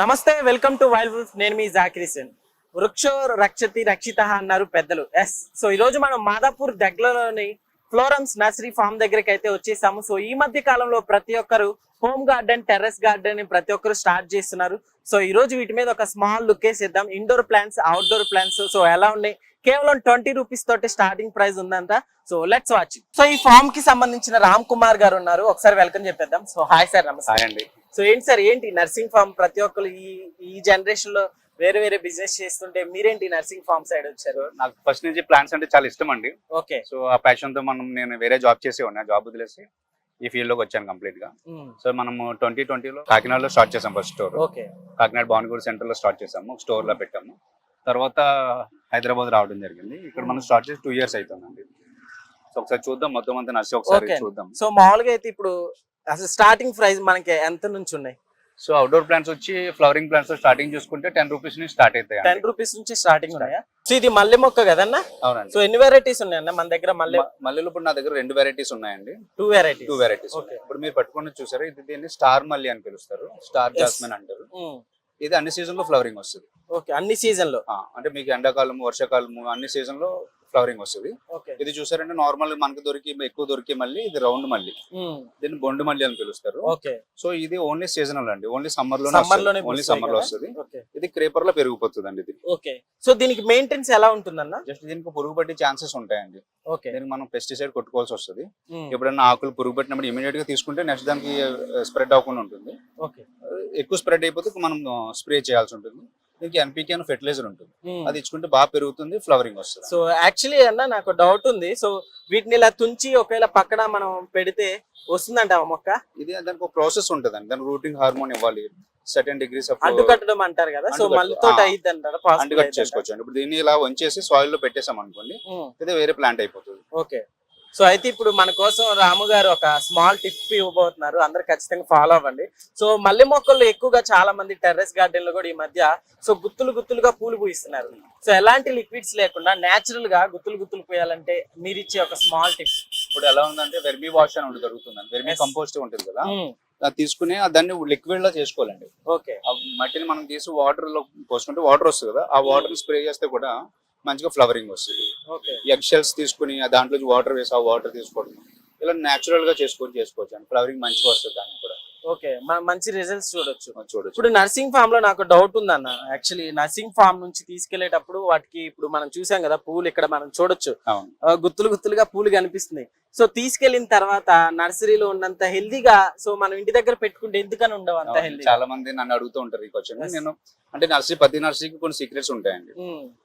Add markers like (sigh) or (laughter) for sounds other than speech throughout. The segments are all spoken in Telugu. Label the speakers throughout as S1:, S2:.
S1: నమస్తే వెల్కమ్ టు వైల్డ్ వుల్ఫ్ నేను మీ జాకిరిసన్ వృక్షో రక్షతి రక్షిత అన్నారు పెద్దలు. ఎస్ సో ఈ రోజు మనం మాదాపూర్ దగ్గరలోని ఫ్లోరమ్స్ నర్సరీ ఫామ్ దగ్గరికి అయితే వచ్చేసాము. సో ఈ మధ్య కాలంలో ప్రతి ఒక్కరు హోమ్ గార్డెన్ టెర్రస్ గార్డెన్ ప్రతి ఒక్కరు స్టార్ట్ చేస్తున్నారు. సో ఈ రోజు వీటి మీద ఒక స్మాల్ లుక్ వేసేద్దాం. Indoor plants outdoor plants so ఎలా ఉన్నాయి? కేవలం ట్వంటీ రూపీస్ తోటి స్టార్టింగ్ ప్రైస్ ఉందంట. సో లెట్స్ వాచ్ సో ఈ ఫామ్కి సంబంధించిన రామ్ కుమార్ గారు ఉన్నారు. ఒకసారి వెల్కమ్ చెప్పేద్దాం. సో హాయ్ సార్ నమస్తే.
S2: అండి.
S1: సో ఏంటి సార్ ఏంటి నర్సింగ్ ఫార్మ్ ప్రతి ఒక్కరు ఈ ఈ జనరేషన్లో వేరే వేరే బిజినెస్ చేస్తుంటే మీరేంటి నర్సింగ్ ఫార్మ్ సైడ్ వచ్చారు?
S2: నాకు ఫస్ట్ నుంచి ప్లాన్స్ అంటే చాలా ఇష్టం అండి.
S1: ఓకే
S2: సో ఆ ప్యాషన్తో మనం నేను వేరే జాబ్ చేసి ఉన్నా జాబ్ వదిలేసి ఈ ఫీల్డ్లోకి వచ్చాను కంప్లీట్గా. సో మనము ట్వంటీ ట్వంటీలో కాకినాడలో స్టార్ట్ చేసాం first store
S1: okay
S2: Kakinada Bhanugudi సెంటర్లో స్టార్ట్ చేసాము స్టోర్లో పెట్టాము. తర్వాత హైదరాబాద్ రావడం జరిగింది. ఇక్కడ మనం స్టార్ట్ చేసి టూ ఇయర్స్ అవుతుందండి సో ఒకసారి చూద్దాం మొత్తం అంతా నర్సి ఒకసారి. చూద్దాం.
S1: సో మామూలుగా అయితే ఇప్పుడు అసలు స్టార్టింగ్ ప్రైస్ మనకి ఎంత నుంచి ఉన్నాయి?
S2: సో అవుట్డోర్ ప్లాంట్స్ వచ్చి ఫ్లవరింగ్ ప్లాంట్స్ స్టార్టింగ్ చూసుకుంటే టెన్ రూపీస్ నుంచి స్టార్ట్ అవుతాయి
S1: టెన్ రూపీస్ నుంచి స్టార్టింగ్ ఉన్నాయా? సో ఇది మల్లె మొక్క కదన్నా?
S2: అవునండి.
S1: సో ఎన్ని వెరైటీస్ ఉన్నాయన్న మన దగ్గర మల్లె?
S2: మల్లెలు ఇప్పుడు నా దగ్గర రెండు వెరైటీస్ ఉన్నాయండి.
S1: Two varieties
S2: two varieties. ఇప్పుడు మీరు పట్టుకుని చూసారు? ఇది దీన్ని స్టార్ మల్లి అని పిలుస్తారు. స్టార్. జాస్మిన్ అంటారు. ఇది అన్ని సీజన్లో ఫ్లవరింగ్ వస్తుంది.
S1: ఓకే అన్ని
S2: సీజన్లో. అంటే మీకు ఎండాకాలము వర్షాకాలము అన్ని సీజన్లో ఫ్లవరింగ్ వస్తుంది. ఇది చూసారంటే నార్మల్ మనకి దొరికి ఎక్కువ దొరికి మళ్ళీ ఇది రౌండ్ మల్లి దీన్ని బొండు మల్లి అని పిలుస్తారు. సో ఇది ఓన్లీ సీజనల్ అండి. ఓన్లీ
S1: సమ్మర్లో
S2: ఓన్లీ సమ్మర్లో వస్తుంది. ఇది క్రేపర్లో పెరిగిపోతుంది అండి ఇది
S1: సో దీనికి మెయింటెనెన్స్ ఎలా ఉంటుందన్న?
S2: జస్ట్ దీనికి పురుగు పట్టే ఛాన్సెస్ ఉంటాయండి దీనికి మనం పెస్టిసైడ్ కొట్టుకోవాల్సి వస్తుంది. ఎప్పుడైనా ఆకులు పురుగు పట్టినప్పుడు ఇమీడియట్గా తీసుకుంటే నెక్స్ట్ దానికి స్ప్రెడ్ అవ్వకుండా ఉంటుంది.
S1: ఓకే.
S2: ఎక్కువ స్ప్రెడ్ అయిపోతే మనం స్ప్రే చేయాల్సి ఉంటుంది. దీనికి ఎన్పికే అని ఫెర్టిలైజర్ ఉంటుంది. అది ఇచ్చుకుంటే బాగా పెరుగుతుంది ఫ్లవరింగ్ వస్తుంది.
S1: సో యాక్చువల్లీ అన్న నాకు డౌట్ ఉంది. సో వీటిని ఇలా తుంచి ఒకవేళ పక్కన మనం పెడితే వస్తుందంట మొక్క?
S2: ఇది దానికి ఒక ప్రాసెస్ ఉంటుంది అండి దానికి రూటింగ్ హార్మోన్ ఇవ్వాలి. సర్టెన్ డిగ్రీస్ ఆఫ్
S1: అడ్డు కట్టడం అంటారు కదా. సో
S2: అంటుకట్టు,
S1: మళ్ళీ తోట
S2: ఆ.
S1: అయ్యిద్ది అంటారా
S2: అంటుకట్ చేసుకోవచ్చు అండి. ఇప్పుడు దీన్ని ఇలా వంచేసి సాయిల్లో పెట్టేసాం అనుకోండి ఇది వేరే ప్లాంట్ అయిపోతుంది.
S1: ఓకే సో అయితే ఇప్పుడు మన కోసం రాము గారు ఒక స్మాల్ టిప్ ఇవ్వబోతున్నారు. అందరు ఖచ్చితంగా ఫాలో అవ్వండి. సో మల్లె మొక్కలు ఎక్కువగా చాలా మంది టెర్రస్ గార్డెన్లో కూడా ఈ మధ్య సో గుత్తులు గుత్తులుగా పూలు పూయిస్తున్నారు. సో ఎలాంటి లిక్విడ్స్ లేకుండా నేచురల్గా గుత్తులు గుత్తులు పూయాలంటే మీరు ఇచ్చే ఒక స్మాల్ టిప్.
S2: ఇప్పుడు ఎలా ఉందంటే వెర్మీ వాష్ అని ఒకటి దొరుకుతుంది వెర్మీ. కంపోస్ట్ ఉంటుంది కదా. అది తీసుకుని ఆ దాన్ని లిక్విడ్లో చేసుకోవాలండి.
S1: ఓకే
S2: ఆ మట్టిని మనం తీసి వాటర్లో పోసుకుంటే వాటర్ వస్తుంది కదా. ఆ వాటర్ స్ప్రే చేస్తే కూడా మంచిగా ఫ్లవరింగ్ వస్తుంది. షెల్స్ తీసుకుని ఆ దాంట్లో వాటర్ వేసి ఆ వాటర్ తీసుకోవడం. ఇలా నేచురల్గా చేసుకొని చేసుకోవచ్చు అండి. ఫ్లవరింగ్ మంచిగా వస్తుంది
S1: ఓకే. మంచి రిజల్ట్స్ చూడొచ్చు.
S2: చూడొచ్చు.
S1: ఇప్పుడు నర్సింగ్ ఫామ్లో నాకు డౌట్ ఉందన్న. యాక్చువల్లీ నర్సింగ్ ఫామ్ నుంచి తీసుకెళ్ళేటప్పుడు వాటికి ఇప్పుడు మనం చూసాం కదా పూలు ఇక్కడ మనం చూడొచ్చు. గుత్తులు గుత్తులుగా పూలు కనిపిస్తున్నాయి. సో తీసుకెళ్ళిన తర్వాత నర్సరీలో ఉన్నంత హెల్దీగా సో మనం ఇంటి దగ్గర పెట్టుకుంటే ఎందుకని ఉండవు అంత. హెల్దీ
S2: చాలా మంది నన్ను అడుగుతూ ఉంటారు ఈ క్వశ్చన్. నేను అంటే నర్సరీ ప్రతి నర్సరీకి కొన్ని సీక్రెట్స్ ఉంటాయండి.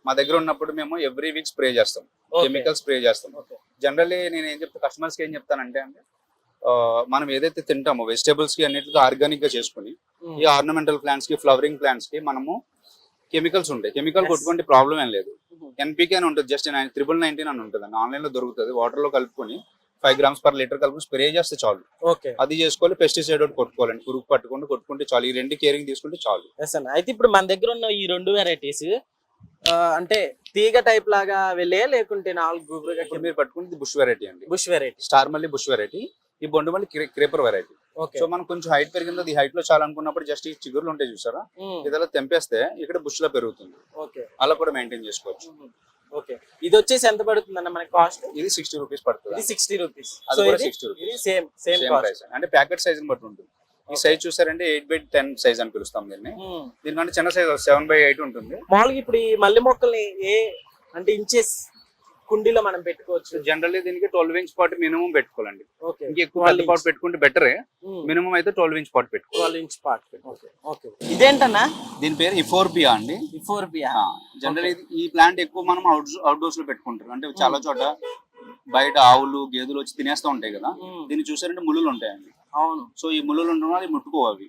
S2: మా దగ్గర ఉన్నప్పుడు మేము ఎవ్రీ వీక్ స్ప్రే చేస్తాం. కెమికల్ స్ప్రే చేస్తాం. జనరల్లీ నేను ఏం చెప్తా కస్టమర్స్కి ఏం చెప్తానంటే అంటే మనం ఏదైతే తింటామో వెజిటేబుల్స్కి అన్నిటికీ ఆర్గానిక్గా చేసుకుని ఈ ఆర్నమెంటల్ ప్లాంట్స్కి ఫ్లవరింగ్ ప్లాంట్స్కి మనము కెమికల్స్ ఉంటాయి కెమికల్. కొట్టుకుంటే ప్రాబ్లం ఏం లేదు. ఎన్పికే అని ఉంటుంది జస్ట్ నైన్ త్రిబుల్ నైన్టీన్ అని ఉంటుంది ఆన్లైన్లో దొరుకుతుంది. వాటర్లో కలుపుకొని ఫైవ్ గ్రామ్స్ పర్ లీటర్ కలుపుకొని స్ప్రే చేస్తే చాలు.
S1: ఓకే
S2: అది చేసుకోవాలి పెస్టిసైడ్ ఒకటి కొట్టుకోవాలండి. పురుగు పట్టుకుంటే కొట్టుకుంటే చాలు. ఈ రెండు కేరింగ్ తీసుకుంటే చాలు.
S1: అయితే ఇప్పుడు మన దగ్గర ఉన్న ఈ రెండు వెరైటీస్ అంటే తీగ టైప్ లాగా వెళ్ళే లేకుంటే నాలుగు
S2: మీరు పట్టుకుంటే బుష్ వెరైటీ అండి.
S1: బుష్ వెరైటీ
S2: స్టార్ మళ్ళీ బుష్ వెరైటీ ఈ బొండు మళ్ళీ క్రేపర్ వెరైటీ సో మనం కొంచెం హైట్ పెరిగిందో ఈ హైట్లో చాలా అనుకున్నప్పుడు జస్ట్ ఈ చిగురులు ఉంటాయి చూసారా? ఇదలా తెంపేస్తే ఇక్కడ బుష్లో పెరుగుతుంది అలా కూడా మెయింటైన్ చేసుకోవచ్చు.
S1: ఓకే ఇది వచ్చేసి ఎంత పడుతుంది అన్న మనకి కాస్ట్
S2: ఇది సిక్స్టీ రూపీస్
S1: ఇది
S2: పడుతుంది
S1: సిక్స్టీ రూపీస్
S2: అది
S1: సో
S2: కూడా
S1: ఇది
S2: 60 rupees.
S1: ఇది same same
S2: same
S1: cost
S2: price అంటే ప్యాకెట్ సైజ్ బట్టి ఉంటుంది. ఈ సైజ్ చూసారంటే ఎయిట్ బై టెన్ సైజ్ అని పిలుస్తాం దీన్ని. దీనికంటే చిన్న సైజ్ సెవెన్ బై ఎయిట్ ఉంటుంది.
S1: మామూలుగా ఇప్పుడు ఈ మల్లె మొక్కల్ని ఏ అంటే ఇంచెస్ కుండీలో మనం పెట్టుకోవచ్చు.
S2: జనరల్లీ దీనికి ట్వెల్వ్ ఇంచ్ పాట్ మినిమం పెట్టుకోవాలండి.
S1: ఓకే
S2: ఇంకా ఎక్కువ పెద్ద పాట్ పెట్టుకుంటే బెటరే మినిమం అయితే ట్వెల్వ్ ఇంచ్ పాట్ పెట్టుకోవాలి
S1: ట్వెల్వ్ ఇంచ్ ఓకే ఇదేంటన్నా?
S2: దీని పేరు ఇఫోర్పియా అండి.
S1: బిఫోర్ బియా
S2: జనరల్ ఈ ప్లాంట్ ఎక్కువ మనం అవుట్ అవుట్డోర్స్లో పెట్టుకుంటారు. అంటే చాలా చోట బయట ఆవులు గేదెలు వచ్చి తినేస్తూ ఉంటాయి కదా. దీన్ని చూసారంటే ముళ్ళులు ఉంటాయండి.
S1: అవును.
S2: సో ఈ ముళ్ళులు ఉండడం వల్ల ఇవి ముట్టుకోవు అవి.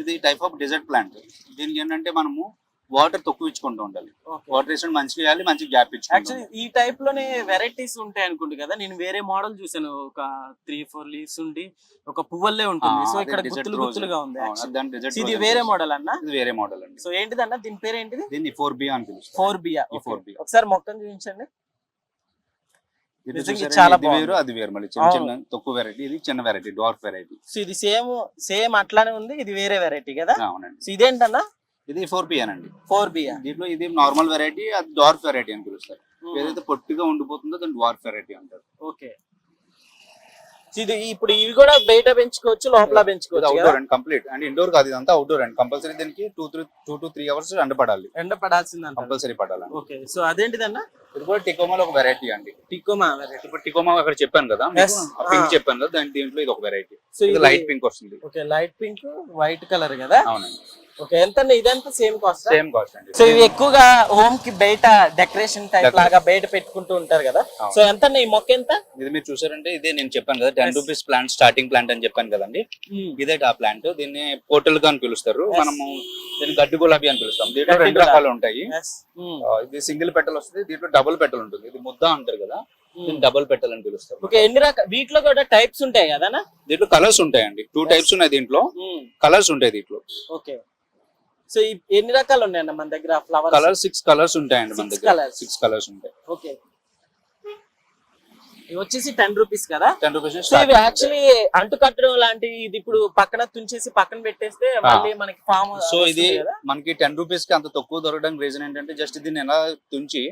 S2: ఇది టైప్ ఆఫ్ డెజర్ట్ ప్లాంట్ దీనికి ఏంటంటే మనము వాటర్ తక్కువ ఇచ్చుకుంటూ ఉండాలి. వాటర్ వేసిన మంచిగా వేయాలి మంచి గ్యాప్ ఇచ్చుకోవాలి
S1: యాక్చువల్లీ ఈ టైప్లోనే వెరైటీస్ ఉంటాయి అనుకుంటు కదా. నేను వేరే మోడల్ చూసాను ఒక త్రీ ఫోర్ లీవ్స్ ఉండి ఒక పువ్వులే ఉంటుంది. సో ఇక్కడ గుత్తులు గుత్తులుగా ఉంది actually. So ఇది వేరే మోడల్ అన్న?
S2: ఇది వేరే మోడల్ అండి.
S1: సో ఏంటిదన్న? దీని పేరు ఏంటిది
S2: దీన్ని ఫోర్ బి అని పిలుస్తారు.
S1: ఫోర్ బియా
S2: ఈ 4B.
S1: ఒకసారి మొక్కను చూపించండి.
S2: దీంట్లో
S1: నిజంగా
S2: చూసారా?
S1: చాలా
S2: ఇది
S1: బాగుంది.
S2: వేరు అది వేరు. మళ్ళీ చిన్న
S1: అవును.
S2: చిన్న తక్కువ వెరైటీ ఇది చిన్న వెరైటీ డార్క్ వెరైటీ
S1: సో ఇది సేమ్ సేమ్ అట్లానే ఉంది ఇది వేరే వెరైటీ కదా?
S2: అవునండి.
S1: సో ఇదేంటన్నా?
S2: ఇది ఫోర్ అండి
S1: ఫోర్ బియా
S2: దీంట్లో ఇది నార్మల్ వెరైటీ అది డార్క్ వెరైటీ అని పిలుస్తారు. ఏదైతే పొట్టిగా ఉండిపోతుందో దాన్ని డార్క్ వెరైటీ అంటారు.
S1: ఓకే. ఇది ఇప్పుడు ఇవి కూడా బయట పెంచుకోవచ్చు లోపల పెంచుకోవచ్చు
S2: outdoor? And complete and indoor కాదు ఇదంతా అవుట్డోర్ అండి కంపల్సరీ దీనికి two three two to three hours ఎండ పడాలి
S1: ఎండ పడాల్సిందంట
S2: కంపల్సరీ పడాలండి
S1: ఓకే. సో అదేంటిదన్నా?
S2: ఇది కూడా టికోమాలో ఒక వెరైటీ అండి.
S1: టికోమా వెరైటీ
S2: ఇప్పుడు టికోమా అక్కడ చెప్పాను కదా. పింక్. చెప్పాను కదా దాని దీంట్లో ఇది ఒక వెరైటీ
S1: సో
S2: ఇది
S1: ఇది
S2: లైట్ పింక్ వస్తుంది.
S1: Okay light pink white colour కదా?
S2: అవునండి.
S1: ఓకే ఎంత ఇదంతా సేమ్ కాస్ట్
S2: సేమ్ కాస్ట్ అండి.
S1: సో ఇవి ఎక్కువగా హోమ్కి బయట డెకరేషన్ టైప్. లాగా బయట పెట్టుకుంటూ ఉంటారు కదా. సో ఎంత ఈ మొక్క ఎంత?
S2: ఇది మీరు చూసారంటే ఇదే నేను చెప్పాను కదా ten. Rupees plant starting plant అని చెప్పాను కదండి. ఇదే ఆ ప్లాంట్ దీన్ని పోర్టల్గా అని పిలుస్తారు. మనము దీన్ని గడ్డి గులాబీ అని పిలుస్తాం. దీంట్లో రెండు. రకాలు ఉంటాయి.
S1: Mm.
S2: ఆ, ఇది సింగిల్ పెటల్ వస్తుంది దీంట్లో డబుల్ పెటల్ ఉంటుంది. ఇది ముద్ద అంటారు కదా డబుల్ పెటల్ అని పిలుస్తారు.
S1: ఓకే ఎన్ని రకాల వీటిలో కూడా టైప్స్ ఉంటాయి కదా
S2: దీంట్లో కలర్స్ ఉంటాయండి. టూ. టైప్స్ ఉన్నాయి దీంట్లో. కలర్స్ ఉంటాయి దీంట్లో.
S1: ఓకే సో ఎన్ని రకాలు ఉన్నాయన్న మన దగ్గర? ఫ్లవర్స్
S2: కలర్ సిక్స్ కలర్స్ ఉంటాయండి మన దగ్గర. సిక్స్ కలర్స్ ఉంటాయి.
S1: ఓకే ఇవి వచ్చేసి టెన్ రూపీస్ కదా?
S2: టెన్ రూపీస్
S1: సో ఇవి యాక్చువల్లీ అంటు కట్టడం లాంటివి ఇది ఇప్పుడు పక్కన తుంచేసి పక్కన పెట్టేస్తే మళ్ళీ మనకి ఫామ్
S2: సో ఇది మనకి టెన్ రూపీస్కి అంత తక్కువ దొరకడానికి రీజన్ ఏంటంటే జస్ట్ దీన్ని ఎలా తుంచి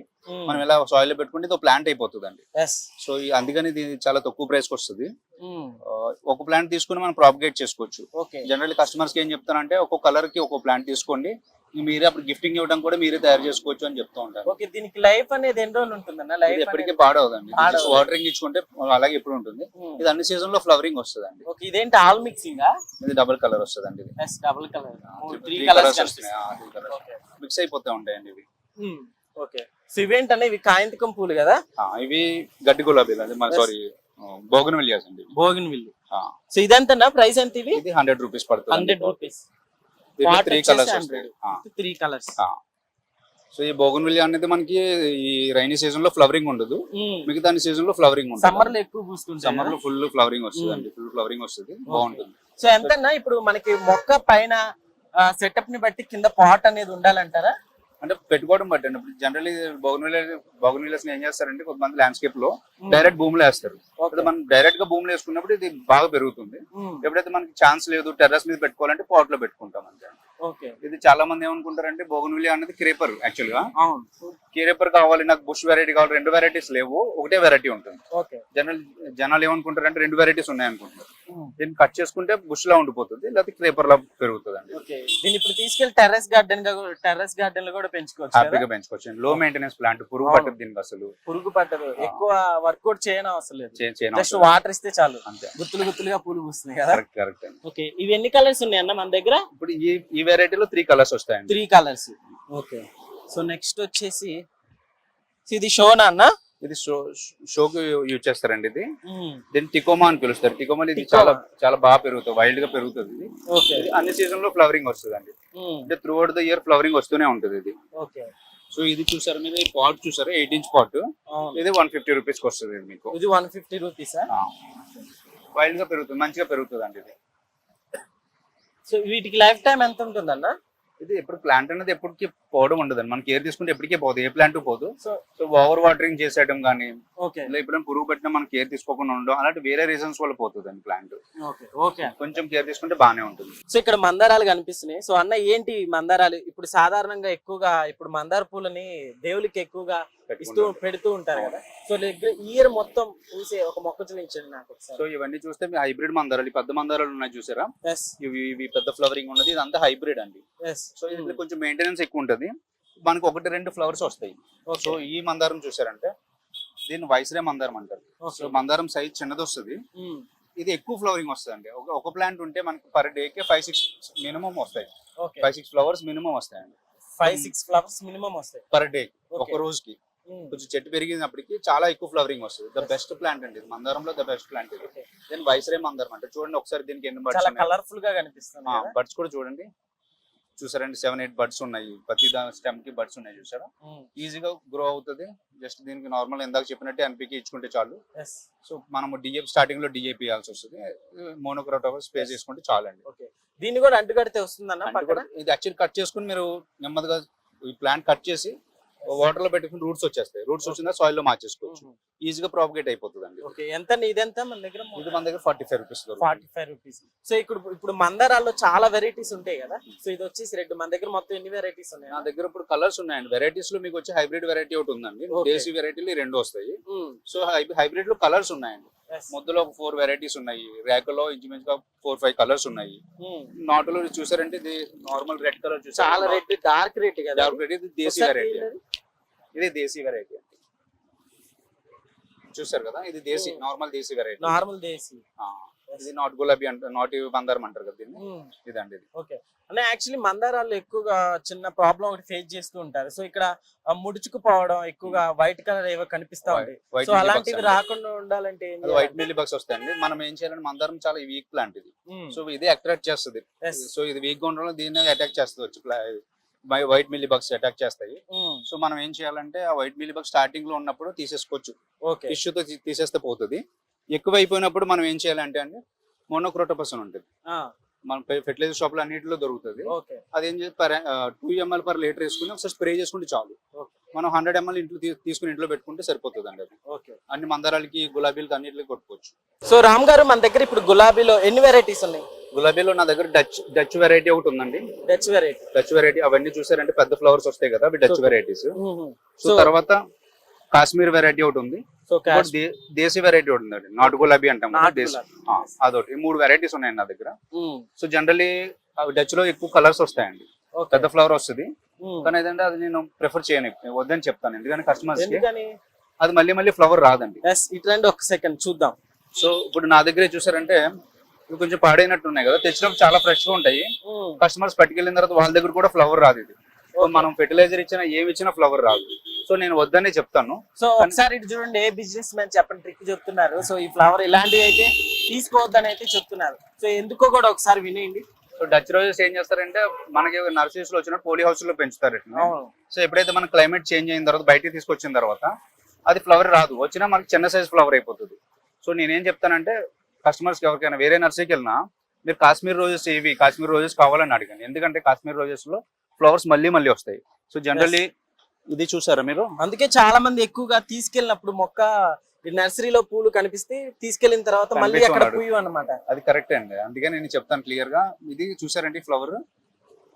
S2: మనం ఎలా సాయిల్లో పెట్టుకుంటే ఇది ప్లాంట్ అయిపోతుంది అండి సో అందుకని ఇది చాలా తక్కువ ప్రైస్కి వస్తుంది. ఆ, ఒక ప్లాంట్ తీసుకుని మనం ప్రాపగేట్ చేసుకోవచ్చు. జనరల్ కస్టమర్స్కి ఏం చెప్తానంటే ఒక్కొక్క కలర్కి ఒక్కొక్క ప్లాంట్ తీసుకోండి. మీరే అప్పుడు గిఫ్టింగ్ ఇవ్వడం కూడా మీరే తయారు చేసుకోవచ్చు అని చెప్తూ ఉంటారు.
S1: ఓకే దీనికి లైఫ్ అనేది ఎన్ని రోజులు ఉంటుందన్న?
S2: ఇది
S1: లైఫ్
S2: ఎప్పటికీ పాడవదండి.
S1: పాడవదు.
S2: వాటరింగ్ ఇచ్చుకుంటే అలాగే ఎప్పుడు ఉంటుంది. ఇది అన్ని సీజన్లో ఫ్లవరింగ్ వస్తుంది అండి
S1: ఓకే ఇదేంటి ఆల్ మిక్సింగ్
S2: ఇది డబుల్ కలర్ వస్తుంది అండి
S1: double colour three colours
S2: mix అయిపోతూ ఉంటాయండి ఇవి.
S1: ఓకే సో ఇవేంటనే ఇవి కాయంతికం పూలు కదా?
S2: ఇవి గడ్డి గులాబీలు అండి. సారీ బోగన్ విలియాస్ అండి.
S1: భోగిన్ విల్లు సో ఇదంతనా? ప్రైస్ ఎంత ఇవి?
S2: హండ్రెడ్ రూపీస్ పడుతుంది.
S1: హండ్రెడ్ రూపీస్
S2: త్రీ కలర్స్ వస్తాయి ఆ,
S1: త్రీ కలర్స్
S2: ఆ. సో ఈ బోగన్ విలియా అనేది మనకి ఈ రైనీ సీజన్లో ఫ్లవరింగ్ ఉండదు. మిగతా సీజన్లో ఫ్లవరింగ్ ఉంటుంది
S1: సమ్మర్లో ఎక్కువ
S2: సమ్మర్? లో ఫుల్ ఫ్లవరింగ్ వస్తుంది అండి ఫుల్ ఫ్లవరింగ్ వస్తుంది. బాగుంటుంది.
S1: సో ఎంతన్నా ఇప్పుడు మనకి మొక్క పైన సెటప్ని బట్టి కింద పాట్ అనేది ఉండాలంటారా?
S2: అంటే పెట్టుకోవడం బట్టి అండి. ఇప్పుడు జనరల్లీ బోగన్ బోగన్ విలియస్ ఏం చేస్తారంటే కొంతమంది ల్యాండ్స్కేప్లో డైరెక్ట్ భూమిలో వేస్తారు. మనం డైరెక్ట్గా భూమిలో వేసుకున్నప్పుడు ఇది బాగా పెరుగుతుంది. ఎప్పుడైతే మనకి ఛాన్స్ లేదు టెర్రస్ మీద పెట్టుకోవాలంటే పాట్లో పెట్టుకుంటాం అంతే ఇది చాలా మంది ఏమనుకుంటారంటే బోగన్ విలియా అనేది క్రేపర్
S1: యాక్చువల్గా.
S2: క్రేపర్ కావాలి నాకు బుష్ వెరైటీ కావాలి రెండు వెరైటీస్ లేవు ఒకటే వెరైటీ ఉంటుంది. జనరల్ జనాలు ఏమనుకుంటారంటే రెండు వెరైటీస్ ఉన్నాయి అనుకుంటారు దీన్ని కట్ చేసుకుంటే బుష్ లా ఉండిపోతుంది లేకపోతే క్రేపర్ లా పెరుగుతుంది అండి
S1: ఓకే దీన్ని ఇప్పుడు తీసుకెళ్ళి టెర్రస్ గార్డెన్ టెర్రస్ గార్డెన్లో కూడా పెంచుకోవచ్చు?
S2: హ్యాపీగా పెంచుకోవచ్చు. లో మెయింటెనెన్స్ ప్లాంట్ పురుగు. పట్టదు దీనికి అసలు.
S1: పురుగు పట్టదు. ఎక్కువ వర్కౌట్ చేయని అవసరం లేదు. జస్ట్ వాటర్ ఇస్తే చాలు.
S2: అంతే.
S1: గుత్తులు గుత్తులుగా పూలు పూస్తుంది కదా?
S2: కరెక్ట్ కరెక్ట్
S1: ఓకే ఇవి ఎన్ని కలర్స్ ఉన్నాయన్న మన దగ్గర?
S2: ఇప్పుడు ఈ ఈ వెరైటీలో త్రీ కలర్స్ వస్తాయండి.
S1: Three colours. Okay so next వచ్చేసి ఇది షోనా అన్న?
S2: ఇది షో షోకి యూజ్ చేస్తారండి ఇది. దీన్ని టికోమా అని పిలుస్తారు. టికోమా ఇది. చాలా చాలా బాగా పెరుగుతుంది వైల్డ్గా పెరుగుతుంది ఇది. అన్ని సీజన్లో ఫ్లవరింగ్ వస్తుంది అండి అంటే throughout the year flowering వస్తూనే ఉంటుంది ఇది.
S1: ఓకే.
S2: సో ఇది చూసారు మీరు? ఈ పాట్ చూసారు? ఎయిట్ ఇంచ్ పాట్ ఇది వన్ ఫిఫ్టీ రూపీస్కి వస్తుంది ఇది మీకు.
S1: ఇది వన్ ఫిఫ్టీ రూపీసా
S2: వైల్డ్గా పెరుగుతుంది మంచిగా పెరుగుతుంది అండి ఇది.
S1: సో వీటికి లైఫ్ టైం ఎంత ఉంటుందన్న?
S2: ఇది ఎప్పుడు ప్లాంట్ అనేది ఎప్పటికీ పోవడం ఉండదు మనం కేర్ తీసుకుంటే ఎప్పటికీ పోదు. ఏ ప్లాంట్ పోదు.
S1: సో
S2: సో ఓవర్ వాటరింగ్ చేసేయడం కానీ
S1: ఓకే
S2: ఎప్పుడైనా పురుగు పెట్టినా మనం కేర్ తీసుకోకుండా ఉండడం అలాంటి వేరే రీజన్స్ వల్ల పోతుంది అండి ప్లాంట్
S1: ఓకే ఓకే
S2: కొంచెం కేర్ తీసుకుంటే బాగానే ఉంటుంది.
S1: సో ఇక్కడ మందారాలు కనిపిస్తున్నాయి. సో అన్న ఏంటి ఈ మందారాలు? ఇప్పుడు సాధారణంగా ఎక్కువగా ఇప్పుడు మందార పూలని దేవులకి ఎక్కువగా ఇస్తూ పెడుతూ ఉంటారు కదా. సో ఇయర్ మొత్తం పూసే ఒక మొక్క చూపించండి నాకు
S2: సో ఇవన్నీ చూస్తే మీ హైబ్రిడ్ మందారాలు ఈ పెద్ద మందారాలు ఉన్నాయి చూసారా? ఇవి ఇవి పెద్ద ఫ్లవరింగ్ ఉన్నది. ఇదంతా హైబ్రిడ్ అండి. సో ఇది కొంచెం మెయింటెనెన్స్ ఎక్కువ ఉంటుంది. మనకు ఒకటి రెండు ఫ్లవర్స్ వస్తాయి. సో ఈ మందారం చూసారంటే దీన్ని వైస్రే మందారం అంటారు. సో మందారం సైజ్ చిన్నది వస్తుంది ఇది ఎక్కువ ఫ్లవరింగ్ వస్తుంది అండి ఒక ఒక ప్లాంట్ ఉంటే మనకి పర్ డే కి ఫైవ్ సిక్స్ మినిమం వస్తాయి. ఫైవ్ సిక్స్ ఫ్లవర్స్ మినిమం వస్తాయండి.
S1: ఫైవ్ సిక్స్ ఫ్లవర్స్ మినిమం వస్తాయి.
S2: పర్ డే ఒక. రోజుకి. కొంచెం చెట్టు పెరిగినప్పటికి చాలా ఎక్కువ ఫ్లవరింగ్ వస్తుంది. ద బెస్ట్ ప్లాంట్ అండి ఇది. మందారంలో ద బెస్ట్ ప్లాంట్ ఇది. దీని వైస్రే మందారం అంటే. చూడండి ఒకసారి దీనికి ఎన్ని బడ్స్
S1: కలర్ఫుల్గా కనిపిస్తుంది?
S2: బడ్స్ కూడా చూడండి. చూసారండి సెవెన్ ఎయిట్ బడ్స్ ఉన్నాయి. ప్రతి స్టెమ్కి బడ్స్ ఉన్నాయి చూసారా? ఈజీగా గ్రో అవుతుంది. జస్ట్ దీనికి నార్మల్ ఇందాక చెప్పినట్టే ఎన్పికి ఇచ్చుకుంటే చాలు. సో మనము డిఏపి స్టార్టింగ్లో డిఏపి ఇవ్వాల్సి వస్తుంది. మోనోక్రాట్ స్పే చేసుకుంటే చాలు అండి
S1: ఓకే దీన్ని కూడా అంటుకడితే పక్కన?
S2: కూడా ఇది యాక్చువల్ కట్ చేసుకుని మీరు నెమ్మదిగా ఈ ప్లాంట్ కట్ చేసి వాటర్లో పెట్టుకుని రూట్స్ వచ్చేస్తాయి. రూట్స్ వచ్చిందా సాయిల్లో మార్చేసుకోవచ్చు ఈజీగా ప్రాపగేట్ అయిపోతుంది అండి
S1: ఓకే ఎంత ఇదెంత మన దగ్గర
S2: ఇది మన దగ్గర forty five rupees
S1: forty five rupees so ఇప్పుడు ఇప్పుడు మందారాల్లో చాలా వెరైటీస్ ఉంటాయి కదా? సో ఇది వచ్చేసి రెడ్ మన దగ్గర మొత్తం ఎన్ని వెరైటీస్ ఉన్నాయి?
S2: నా దగ్గర ఇప్పుడు కలర్స్ ఉన్నాయండి. వెరైటీస్లో మీకు వచ్చి హైబ్రిడ్ వెరైటీ ఒకటి ఉందండి. దేశీ వెరైటీలు రెండు వస్తాయి. సో హైబ్రిడ్లో కలర్స్ ఉన్నాయండి. ముద్దులో ఫోర్ వెరైటీస్ ఉన్నాయి. ర్యాకులో ఇంచుమించుగా ఫోర్ ఫైవ్ కలర్స్ ఉన్నాయి. నాటులో చూసారంటే ఇది నార్మల్ రెడ్ కలర్ చూసారు.
S1: చాలా రెడ్ డార్క్ రెడ్ కదా.
S2: డార్క్ రెడ్ ఇది దేశీ వెరైటీ. ఇది దేశీ వెరైటీ అండి. చూసారు కదా? ఇది desi
S1: Hmm.
S2: Normal desi variety
S1: normal desi.
S2: ఇది నాట్ గులాబీ అంటారు నాటి బందారం అంటారు కదా దీన్ని? ఇదండి ఇది.
S1: ఓకే. అంటే యాక్చువల్లీ మందారాలు ఎక్కువగా చిన్న ప్రాబ్లం ఒకటి ఫేస్ చేస్తూ ఉంటారు. సో ఇక్కడ ముడుచుకుపోవడం ఎక్కువగా వైట్ కలర్ ఏవో కనిపిస్తా ఉంటాయి
S2: వైట్
S1: సో అలాంటివి రాకుండా ఉండాలంటే
S2: వైట్ మిల్లీ బగ్స్ వస్తాయండి. మనం ఏం చేయాలంటే మందారం చాలా వీక్ ప్లాంట్ ఇది? సో ఇది అట్రాక్ట్ చేస్తుంది. సో ఇది వీక్గా ఉండడం దీన్ని అటాక్ చేస్తుంది వచ్చి వైట్ మిల్లీ బగ్స్ అటాక్ చేస్తాయి. సో మనం ఏం చేయాలంటే ఆ వైట్ మిల్లీ బగ్ స్టార్టింగ్లో ఉన్నప్పుడు తీసేసుకోవచ్చు.
S1: ఓకే.
S2: టిష్యూతో తీసేస్తే పోతుంది. ఎక్కువ అయిపోయినప్పుడు మనం ఏం చేయాలంటే అండి మోనోక్రోటోపస్ అని ఉంటుంది మన ఫెర్టిలైజర్ షాప్లో అన్నింటిలో దొరుకుతుంది.
S1: ఓకే.
S2: అది ఏం చేసి టూ ఎంఎల్ పర్ లీటర్ వేసుకుని ఒకసారి స్ప్రే చేసుకుంటే చాలు. మనం హండ్రెడ్ ఎంఎల్ ఇంట్లో తీసుకుని ఇంట్లో పెట్టుకుంటే సరిపోతుంది అండి అది.
S1: ఓకే.
S2: అన్ని మందారాలకి గులాబీలకి అన్నిటికి కొట్టుకోవచ్చు.
S1: సో రామ్ గారు మన దగ్గర ఇప్పుడు గులాబీలో ఎన్ని వెరైటీస్ ఉన్నాయి?
S2: గులాబీలో నా దగ్గర డచ్ డచ్ వెరైటీ ఒకటి ఉందండి.
S1: Dutch variety.
S2: డచ్ వెరైటీ అవన్నీ చూసారంటే పెద్ద ఫ్లవర్స్ వస్తాయి కదా అవి డచ్. వెరైటీస్. సో తర్వాత కాశ్మీర్ వెరైటీ ఒకటి ఉంది.
S1: సో
S2: దేశీ వెరైటీ ఒకటి ఉందండి. నాటు గులాబీ అంటాం అదొకటి. మూడు వెరైటీస్ ఉన్నాయండి నా దగ్గర. సో జనరలీ డచ్లో ఎక్కువ కలర్స్ వస్తాయండి. పెద్ద ఫ్లవర్ వస్తుంది. కానీ ఏదంటే అది నేను ప్రిఫర్ చేయను. వద్దని చెప్తాను. ఎందుకంటే కస్టమర్స్ అది మళ్ళీ మళ్ళీ ఫ్లవర్ రాదండి.
S1: ఇట్లాంటి ఒక సెకండ్ చూద్దాం.
S2: సో ఇప్పుడు నా దగ్గర చూసారంటే ఇవి కొంచెం పాడైనట్టు ఉన్నాయి కదా. తెచ్చినప్పుడు చాలా ఫ్రెష్గా ఉంటాయి. కస్టమర్స్ పట్టుకెళ్ళిన తర్వాత వాళ్ళ దగ్గర కూడా ఫ్లవర్ రాదు ఇది. సో మనం ఫెర్టిలైజర్ ఇచ్చినా ఏమి ఇచ్చినా ఫ్లవర్ రాదు. సో నేను వద్దనే చెప్తాను.
S1: సో ఒకసారి ఇటు చూడండి ఏ బిజినెస్ మ్యాన్ చెప్పండి ట్రిక్ చెప్తున్నారు. సో ఈ ఫ్లవర్ ఇలాంటివి అయితే తీసుకోవద్దని అయితే చెప్తున్నారు. సో ఎందుకో కూడా ఒకసారి వినేయండి.
S2: సో డచ్ రోజెస్ ఏం చేస్తారంటే మనకి నర్సరీస్లో వచ్చిన పోలీ హౌస్లో పెంచుతారు సో ఎప్పుడైతే మన క్లైమేట్ చేంజ్ అయిన తర్వాత బయటికి తీసుకొచ్చిన తర్వాత అది ఫ్లవర్ రాదు. వచ్చినా మనకి చిన్న సైజ్ ఫ్లవర్ అయిపోతుంది. సో నేనేం చెప్తానంటే కస్టమర్స్కి ఎవరికైనా వేరే నర్సరీకి వెళ్ళినా మీరు కాశ్మీర్ రోజెస్ ఏవి కాశ్మీర్ రోజెస్ కావాలని అడిగాను. ఎందుకంటే కాశ్మీర్ రోజెస్లో ఫ్లవర్స్ మళ్ళీ మళ్ళీ వస్తాయి. సో జనరల్లీ ఇది చూసారా మీరు?
S1: అందుకే చాలా మంది ఎక్కువగా తీసుకెళ్ళినప్పుడు మొక్క ఈ నర్సరీలో పూలు కనిపిస్తే తీసుకెళ్ళిన తర్వాత మళ్ళీ అక్కడ. పూయు అన్నమాట.
S2: అది కరెక్ట్ అండి. అందుకే నేను చెప్తాను క్లియర్గా. ఇది చూసారండి ఫ్లవర్?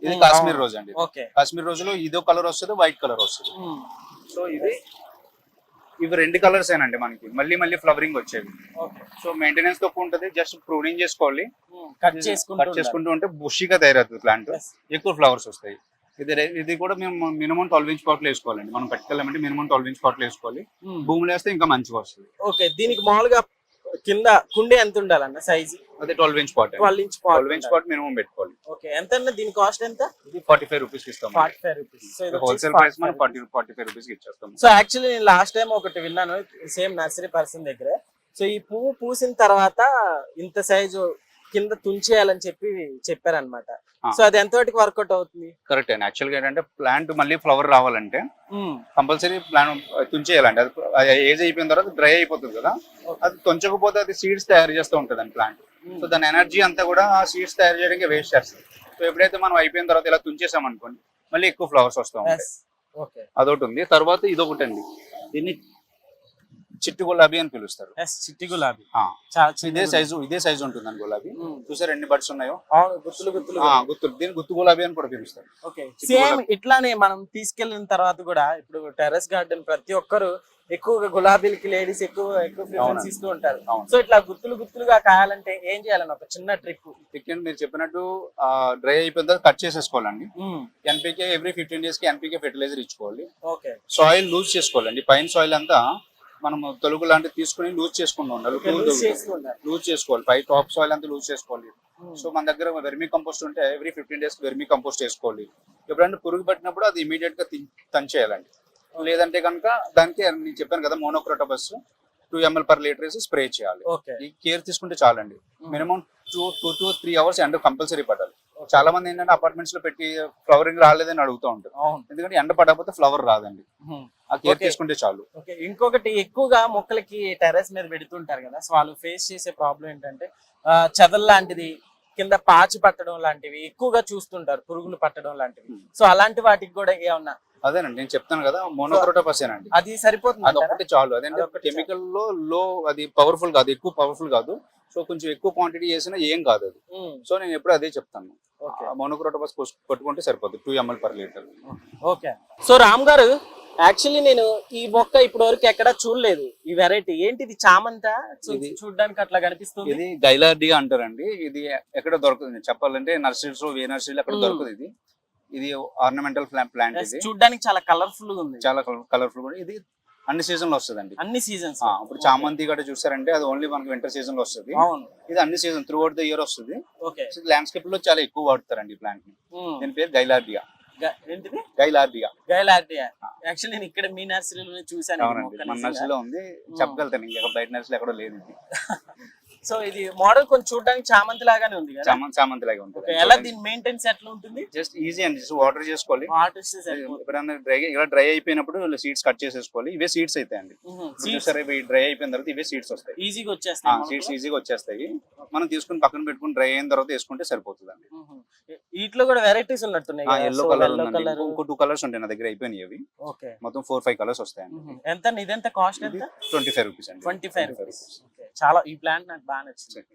S2: ఇది
S1: ఉమ్,
S2: కాశ్మీర్. రోజ్ అండి కాశ్మీర్ రోజులో ఇదో కలర్ వస్తుంది వైట్ కలర్ వస్తుంది. సో ఇది ఇవి రెండు కలర్స్ ఏనండి మనకి. మళ్ళీ మళ్ళీ ఫ్లవరింగ్ వచ్చేవి. సో మెయింటెనెన్స్ తక్కువ ఉంటుంది. జస్ట్ ప్రూనింగ్ చేసుకోవాలి.
S1: కట్ చేసుకుంటూ
S2: కట్ చేసుకుంటూ ఉంటే బుషిగా తయారవుతుంది ప్లాంట్. ఎక్కువ ఫ్లవర్స్ వస్తాయి. ఇది ఇది కూడా మేము మినిమం ట్వెల్వ్ ఇంచ్ పాట్లు వేసుకోవాలండి. మనం పెట్టుకెళ్ళామంటే మినిమం ట్వెల్వ్ ఇంచ్ పాట్లు వేసుకోవాలి. భూమిలో వేస్తే ఇంకా మంచిగా వస్తుంది.
S1: ఓకే. దీనికి మామూలుగా కింద కుండే ఎంత ఉండాలన్న సైజు
S2: అదే twelve inch pot
S1: twelve inch
S2: twelve inch pot minimum పెట్టుకోవాలి.
S1: ఓకే ఎంత అన్న దీని కాస్ట్ ఎంత?
S2: ఇది ఫార్టీ ఫైవ్ రూపీస్ ఇస్తాం
S1: ఫార్టీ ఫైవ్ రూపీస్ సో ఇది
S2: హోల్సేల్
S1: వచ్చేసి
S2: ప్రైస్ మనం
S1: 45
S2: ఫార్టీ ఫార్టీ ఫైవ్ రూపీస్ ఇచ్చేస్తాం.
S1: సో యాక్చువల్లీ నేను లాస్ట్ టైం ఒకటి విన్నాను సేమ్ నర్సరీ పర్సన్ దగ్గర. సో ఈ పువ్వు పూసిన తర్వాత ఇంత సైజు కింద తుంచేయాలని చెప్పి చెప్పారనమాట. సో అది ఎంతవరకు వర్కౌట్ అవుతుంది?
S2: కరెక్ట్ అండి. యాక్చువల్గా ఏంటంటే ప్లాంట్ మళ్ళీ ఫ్లవర్ రావాలంటే కంపల్సరీ ప్లాన్ తుంచేయాలండి. అది ఏజ్ అయిపోయిన తర్వాత డ్రై అయిపోతుంది కదా. అది తుంచకపోతే అది సీడ్స్ తయారు చేస్తూ ఉంటుంది అండి ప్లాంట్ సో దాని ఎనర్జీ అంతా కూడా ఆ సీడ్స్ తయారు చేయడానికి వేస్ట్ చేస్తుంది సో ఎప్పుడైతే మనం అయిపోయిన తర్వాత ఇలా తుంచేసాం అనుకోండి మళ్ళీ ఎక్కువ ఫ్లవర్స్ వస్తూ అదొకటి ఉంది. తర్వాత ఇదొకటి అండి దీన్ని చిట్టు గులాబీ అని పిలుస్తారు.
S1: చిట్టి గులాబీ.
S2: ఇదే సైజు ఇదే సైజు ఉంటుందండి గులాబీ.
S1: ఉమ్.
S2: చూసారు ఎన్ని బడ్స్ ఉన్నాయో?
S1: గుత్తులు గుత్తులు.
S2: ఆ, గుత్తులు. దీన్ని గుత్తు గులాబీ అని కూడా పిలుస్తారు.
S1: సేమ్. ఇట్లానే మనం తీసుకెళ్ళిన తర్వాత కూడా ఇప్పుడు టెర్రస్ గార్డెన్ ప్రతి ఒక్కరు ఎక్కువగా గులాబీలకి లేడీస్ ఎక్కువ ఎక్కువ ప్రిఫరెన్స్. ఇస్తూ ఉంటారు. సో ఇట్లా గుత్తులు గుత్తులుగా కాయాలంటే ఏం చేయాలని ఒక చిన్న ట్రిక్
S2: చికెన్ మీరు చెప్పినట్టు డ్రై అయిపోయిన తర్వాత కట్ చేసేసుకోవాలండి. ఎన్పీకే ఎవ్రీ ఫిఫ్టీన్ డేస్కి ఎన్పీకే ఫెర్టిలైజర్ ఇచ్చుకోవాలి.
S1: ఓకే
S2: సాయిల్ లూజ్ చేసుకోవాలండి. పైన సాయిల్ అంతా మనం తొలుగు లాంటివి తీసుకుని లూజ్ చేసుకుంటూ ఉండాలి. లూజ్ చేసుకోవాలి. పై టాప్ సాయిల్ అంతా లూజ్ చేసుకోవాలి. సో మన దగ్గర వెర్మీ కంపోస్ట్ ఉంటే every fifteen days vermicompost వేసుకోవాలి ఎప్పుడంటే పురుగు పట్టినప్పుడు అది ఇమీడియట్గా తంచేయాలండి. లేదంటే కనుక దానికి నేను చెప్పాను కదా monocrotophos two ML per litre వేసి స్ప్రే చేయాలి. ఈ కేర్ తీసుకుంటే చాలండి. Minimum two two to three hours ఎండ కంపల్సరీ పడాలి చాలా మంది ఏంటంటే అపార్ట్మెంట్స్లో పెట్టి ఫ్లవరింగ్ రాలేదని అడుగుతూ ఉంటారు.
S1: అవును.
S2: ఎందుకంటే ఎండ పడకపోతే ఫ్లవర్ రాదండి. ఆ కేర్. తీసుకుంటే చాలు.
S1: ఇంకొకటి ఎక్కువగా మొక్కలకి టెర్రస్ మీద పెడుతుంటారు కదా సో వాళ్ళు ఫేస్ చేసే ప్రాబ్లం ఏంటంటే చెదలు లాంటిది కింద పాచి పట్టడం లాంటివి ఎక్కువగా చూస్తుంటారు పురుగులు పట్టడం లాంటివి. సో అలాంటి వాటికి కూడా ఏమన్నా
S2: అదేనండి నేను చెప్తాను కదా మోనోక్రోటోపస్ అండి
S1: అది సరిపోతుంది
S2: అది ఒకటి చాలు. అదేంటే
S1: అదొకటి
S2: కెమికల్లో లో అది పవర్ఫుల్ కాదు ఎక్కువ పవర్ఫుల్ కాదు. సో కొంచెం ఎక్కువ క్వాంటిటీ చేసినా ఏం కాదు అది. సో నేను ఎప్పుడు అదే చెప్తాను. మోనోక్రోటోపస్ కొట్టుకుంటే సరిపోతుంది two ML per litre
S1: okay. So Ram గారు యాక్చువల్లీ నేను ఈ మొక్క ఇప్పటి వరకు ఎక్కడ చూడలేదు ఈ వెరైటీ ఏంటి ఇది చామంతా చూడ్డానికి అట్లా కనిపిస్తుంది?
S2: ఇది గైలార్డియా అంటారండి. ఇది ఎక్కడ దొరకదు చెప్పాలంటే నర్సరీస్ ఏ నర్సరీలో అక్కడ. దొరకదు ఇది. ఇది ఆర్నమెంటల్ ప్లాంట్ ఇది.
S1: చూడ్డానికి చాలా కలర్ఫుల్గా ఉంది.
S2: చాలా కలర్ఫుల్ ఇది అన్ని సీజన్లో వస్తుంది
S1: అన్ని సీజన్స్
S2: ఇప్పుడు చామంతి గట్ట చూసారంటే అది ఓన్లీ మనకి వింటర్ సీజన్లో వస్తుంది. ఇది అన్ని season throughout the year వస్తుంది ల్యాండ్స్కేప్లో చాలా ఎక్కువ వాడతారండి ఈ ప్లాంట్ని. దీని పేరు గైలార్డియా. గైలార్డియా.
S1: గైలార్డియా. యాక్చువల్లీ నేను ఇక్కడ మీ నర్సరీలోనే చూసాను
S2: మన. నర్సరీలో ఉంది. చెప్పగలుగుతాను. ఇంకా బయట నర్సరీలో ఎక్కడో లేదు (laughs)
S1: సో ఇది మోడల్ కొంచెం చూడడానికి చామంతి లాగానే ఉంది కదా?
S2: చామంతి చామంతి లాగా ఉంటుంది
S1: ఎలా దీని మెయింటెనెన్స్ ఎట్లా ఉంటుంది?
S2: జస్ట్ ఈజీ అండి జస్ట్ వాటర్ చేసుకోవాలి.
S1: ఆర్టిస్ట్
S2: ఎప్పుడైనా డ్రై ఇలా డ్రై అయిపోయినప్పుడు సీడ్స్ కట్ చేసేసుకోవాలి. ఇవే సీడ్స్ అయితే అండి చూసారా ఇవి డ్రై అయిపోయిన తర్వాత ఇవే సీడ్స్ వస్తాయి.
S1: ఈజీగా వచ్చేస్తాయి
S2: సీడ్స్ ఈజీగా వచ్చేస్తాయి. మనం తీసుకుని పక్కన పెట్టుకుని డ్రై అయిన తర్వాత వేసుకుంటే సరిపోతుంది అండి
S1: వీటిలో కూడా వెరైటీస్ ఉన్నట్టున్నాయి
S2: ఎల్లో కలర్
S1: కలర్
S2: ఇంకో- టూ కలర్స్ ఉంటాయి నా దగ్గర అయిపోయినాయి అవి. మొత్తం ఫోర్ ఫైవ్ కలర్స్ వస్తాయండి.
S1: ఎంత ఇదెంత కాస్ట్ ఎంత?
S2: ట్వంటీ ఫైవ్ రూపీస్ అండి
S1: ట్వంటీ ఫైవ్ రూపీస్ చాలా ఈ ప్లాంట్ నాకు బాగా నచ్చింది.